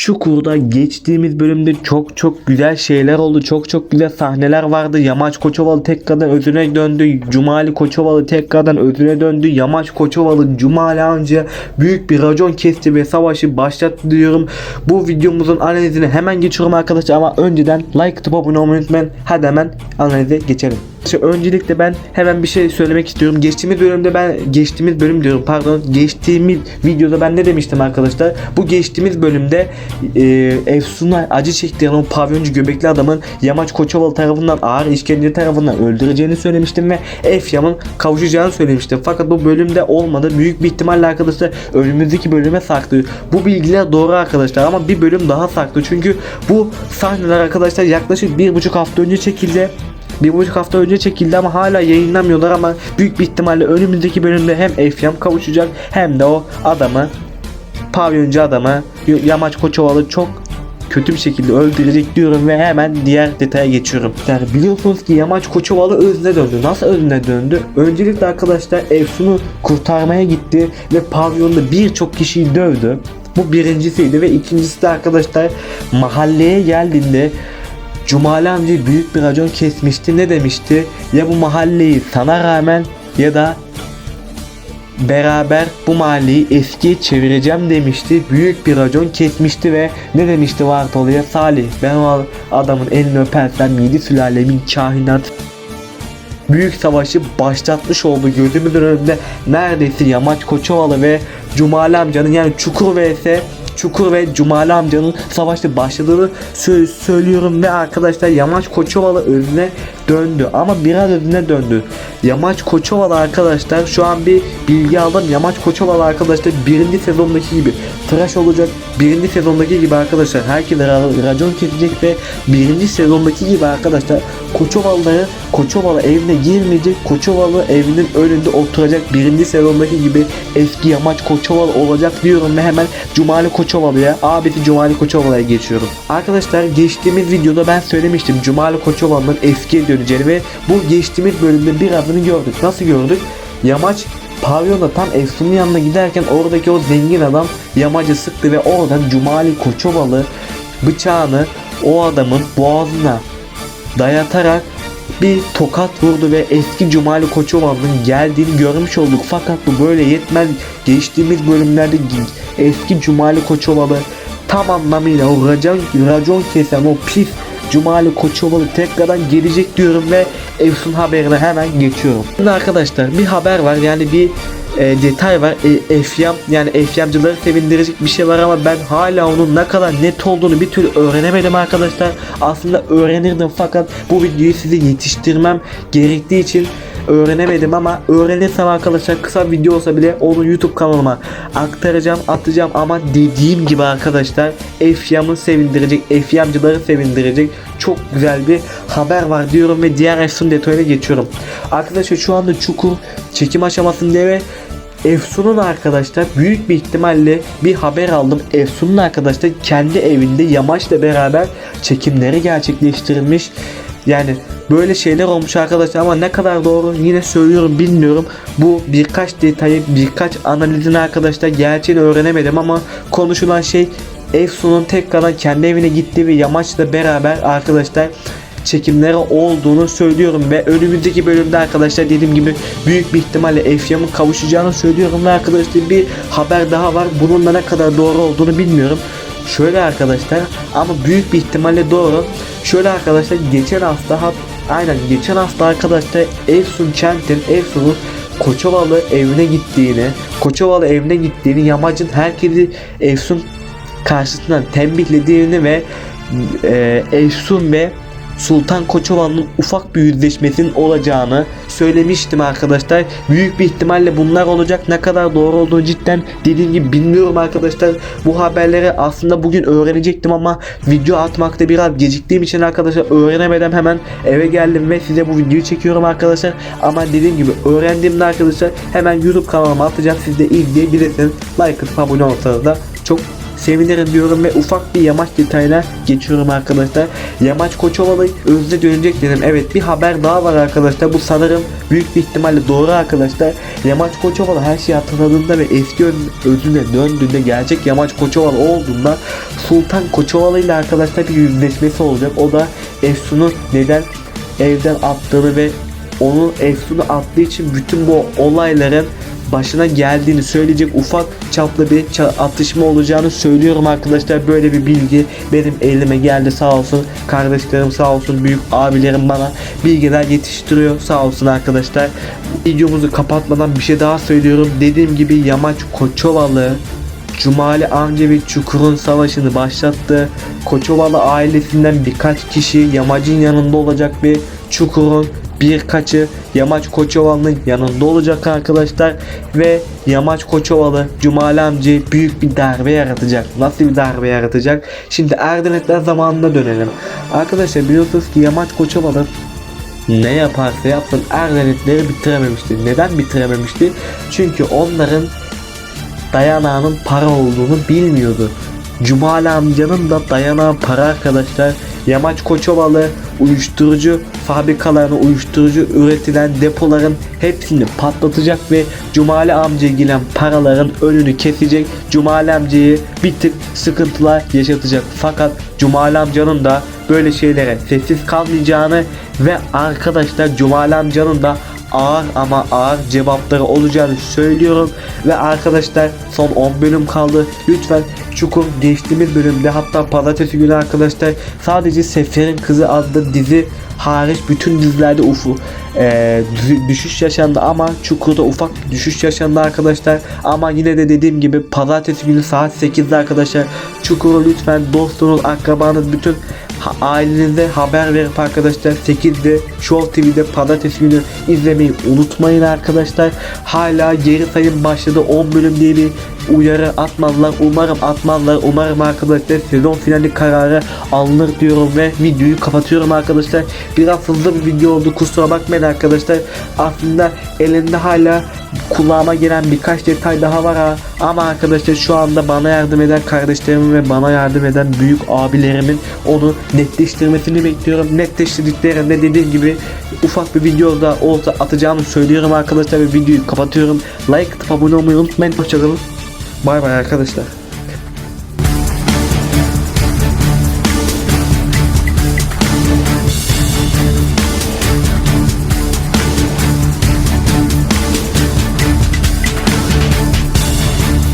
Çukur'da geçtiğimiz bölümde çok çok güzel şeyler oldu. Çok çok güzel sahneler vardı. Yamaç Koçovalı tekrardan özüne döndü. Cumali Koçovalı tekrardan özüne döndü. Yamaç Koçovalı Cumali Anca büyük bir racon kesti ve savaşı başlattı diyorum. Bu videomuzun analizine hemen geçiyorum arkadaşlar ama önceden like atıp abone unutmayın. Hadi hemen analize geçelim. Öncelikle ben hemen bir şey söylemek istiyorum. Geçtiğimiz bölümde ben geçtiğimiz bölüm diyorum pardon. Geçtiğimiz videoda ben ne demiştim arkadaşlar? Bu geçtiğimiz bölümde e, Efsun'a acı çektiren o pavyoncu göbekli adamın Yamaç Koçovalı tarafından ağır işkence tarafından öldüreceğini söylemiştim ve Efyam'ın kavuşacağını söylemiştim. Fakat bu bölümde olmadı. Büyük bir ihtimalle arkadaşlar önümüzdeki bölüme saklı. Bu bilgiler doğru arkadaşlar ama bir bölüm daha saklı. Çünkü bu sahneler arkadaşlar yaklaşık bir buçuk hafta önce çekildi. Bir buçuk hafta önce çekildi ama hala yayınlamıyorlar ama büyük bir ihtimalle önümüzdeki bölümde hem Efyam kavuşacak hem de o adamı pavyoncu adamı Yamaç Koçovalı çok kötü bir şekilde öldürecek diyorum ve hemen diğer detaya geçiyorum. Yani biliyorsunuz ki Yamaç Koçovalı özüne döndü. Nasıl özüne döndü? Öncelikle arkadaşlar Efsun'u kurtarmaya gitti ve pavyonda birçok kişiyi dövdü. Bu birincisiydi ve ikincisi de arkadaşlar mahalleye geldiğinde Cumali amca büyük bir racon kesmişti. Ne demişti? Ya bu mahalleyi sana rağmen ya da beraber bu mahalleyi eskiye çevireceğim demişti. Büyük bir racon kesmişti ve ne demişti Vartolu'ya? Salih ben o adamın elini öpersem yedi sülalemin kahinat büyük savaşı başlatmış oldu gözümüzün önünde neredeyse Yamaç Koçovalı ve Cumali amcanın yani Çukur vs Çukur ve Cumali amcanın savaşta başladığını sö- söylüyorum ve arkadaşlar Yamaç Koçovalı özüne döndü ama biraz özüne döndü. Yamaç Koçovalı arkadaşlar şu an bir bilgi aldım. Yamaç Koçovalı arkadaşlar birinci sezondaki gibi tıraş olacak. Birinci sezondaki gibi arkadaşlar herkese ra- racon kesecek ve birinci sezondaki gibi arkadaşlar Koçovalıları Koçovalı evine girmeyecek. Koçovalı evinin önünde oturacak. Birinci sezondaki gibi eski Yamaç Koçovalı olacak diyorum ve hemen Cumali Koçovalı'ya abisi Cumali Koçovalı'ya geçiyorum. Arkadaşlar geçtiğimiz videoda ben söylemiştim Cumali Koçovalı'nın eskiye döneceğini ve bu geçtiğimiz bölümde birazını gördük. Nasıl gördük? Yamaç pavyonda tam Efsun'un yanına giderken oradaki o zengin adam yamacı sıktı ve oradan Cumali Koçovalı bıçağını o adamın boğazına dayatarak bir tokat vurdu ve eski Cumali Koçovalı'nın geldiğini görmüş olduk. Fakat bu böyle yetmez. Geçtiğimiz bölümlerde eski Cumali Koçovalı tam anlamıyla o racon, racon kesen o pis Cumali Koçovalı tekrardan gelecek diyorum ve Efsun haberine hemen geçiyorum. Şimdi arkadaşlar bir haber var yani bir e, detay var. E, Efyam yani Efyamcıları sevindirecek bir şey var ama ben hala onun ne kadar net olduğunu bir türlü öğrenemedim arkadaşlar. Aslında öğrenirdim fakat bu videoyu size yetiştirmem gerektiği için öğrenemedim ama öğrenirsem arkadaşlar kısa video olsa bile onu YouTube kanalıma aktaracağım, atacağım ama dediğim gibi arkadaşlar Efyam'ı sevindirecek, Efyamcıları sevindirecek çok güzel bir haber var diyorum ve diğer Efsun detayına geçiyorum. Arkadaşlar şu anda Çukur çekim aşamasında ve Efsun'un arkadaşlar büyük bir ihtimalle bir haber aldım. Efsun'un arkadaşlar kendi evinde Yamaç'la beraber çekimleri gerçekleştirilmiş. Yani böyle şeyler olmuş arkadaşlar ama ne kadar doğru yine söylüyorum bilmiyorum. Bu birkaç detayı birkaç analizini arkadaşlar gerçeğini öğrenemedim ama konuşulan şey Efsun'un tekrardan kendi evine gitti ve Yamaç'la beraber arkadaşlar çekimleri olduğunu söylüyorum ve önümüzdeki bölümde arkadaşlar dediğim gibi büyük bir ihtimalle Efyam'ın kavuşacağını söylüyorum ve arkadaşlar bir haber daha var. Bunun da ne kadar doğru olduğunu bilmiyorum. Şöyle arkadaşlar ama büyük bir ihtimalle doğru. Şöyle arkadaşlar geçen hafta aynen geçen hafta arkadaşlar Efsun Çent'in Efsun'un Koçovalı evine gittiğini, Koçovalı evine gittiğini, Yamacın herkesi Efsun karşısından tembihlediğini ve e, Efsun ve Sultan Koçovalı'nın ufak bir yüzleşmesinin olacağını söylemiştim arkadaşlar. Büyük bir ihtimalle bunlar olacak. Ne kadar doğru olduğunu cidden dediğim gibi bilmiyorum arkadaşlar. Bu haberleri aslında bugün öğrenecektim ama video atmakta biraz geciktiğim için arkadaşlar öğrenemeden hemen eve geldim ve size bu videoyu çekiyorum arkadaşlar. Ama dediğim gibi öğrendiğimde arkadaşlar hemen YouTube kanalıma atacağım. Siz de izleyebilirsiniz. Like atıp abone olsanız da çok sevinirim diyorum ve ufak bir yamaç detayına geçiyorum arkadaşlar. Yamaç Koçovalı özde dönecek dedim. Evet bir haber daha var arkadaşlar. Bu sanırım büyük bir ihtimalle doğru arkadaşlar. Yamaç Koçovalı her şeyi hatırladığında ve eski öz- özüne döndüğünde gerçek Yamaç Koçovalı olduğunda Sultan Koçovalı ile arkadaşlar bir yüzleşmesi olacak. O da Efsun'u neden evden attığını ve onu Efsun'u attığı için bütün bu olayların başına geldiğini söyleyecek ufak çaplı bir atışma olacağını söylüyorum arkadaşlar. Böyle bir bilgi benim elime geldi sağ olsun. Kardeşlerim sağ olsun. Büyük abilerim bana bilgiler yetiştiriyor sağ olsun arkadaşlar. Videomuzu kapatmadan bir şey daha söylüyorum. Dediğim gibi Yamaç Koçovalı Cumali Amca ve Çukur'un savaşını başlattı. Koçovalı ailesinden birkaç kişi Yamacın yanında olacak ve Çukur'un birkaçı Yamaç Koçovalı'nın yanında olacak arkadaşlar ve Yamaç Koçovalı Cumali amcaya büyük bir darbe yaratacak. Nasıl bir darbe yaratacak? Şimdi Erdenetler zamanına dönelim. Arkadaşlar biliyorsunuz ki Yamaç Koçovalı ne yaparsa yapsın Erdenetleri bitirememişti. Neden bitirememişti? Çünkü onların dayanağının para olduğunu bilmiyordu. Cumali amcanın da dayanağı para arkadaşlar. Yamaç Koçovalı uyuşturucu fabrikalarına uyuşturucu üretilen depoların hepsini patlatacak ve Cumali amcaya gelen paraların önünü kesecek. Cumali amcayı bir tık sıkıntılar yaşatacak. Fakat Cumali amcanın da böyle şeylere sessiz kalmayacağını ve arkadaşlar Cumali amcanın da ağır ama ağır cevapları olacağını söylüyorum. Ve arkadaşlar son 10 bölüm kaldı. Lütfen Çukur geçtiğimiz bölümde hatta pazartesi günü arkadaşlar sadece Sefer'in Kızı adlı dizi hariç bütün dizilerde ufu e, dü- düşüş yaşandı. Ama Çukur'da ufak bir düşüş yaşandı arkadaşlar. Ama yine de dediğim gibi pazartesi günü saat 8'de arkadaşlar Çukur'u lütfen dostunuz akrabanız bütün ailenize haber verip arkadaşlar 8'de Show TV'de pazartesi günü izlemeyi unutmayın arkadaşlar. Hala geri sayım başladı 10 bölüm diye bir uyarı atmadılar. Umarım atmazlar. Umarım arkadaşlar sezon finali kararı alınır diyorum ve videoyu kapatıyorum arkadaşlar. Biraz hızlı bir video oldu kusura bakmayın arkadaşlar. Aslında elinde hala kulağıma gelen birkaç detay daha var ha. Ama arkadaşlar şu anda bana yardım eden kardeşlerimin ve bana yardım eden büyük abilerimin onu netleştirmesini bekliyorum. Netleştirdiklerinde dediğim gibi ufak bir video da olsa atacağımı söylüyorum arkadaşlar ve videoyu kapatıyorum. Like abone olmayı unutmayın. Hoşçakalın. Bay bay arkadaşlar.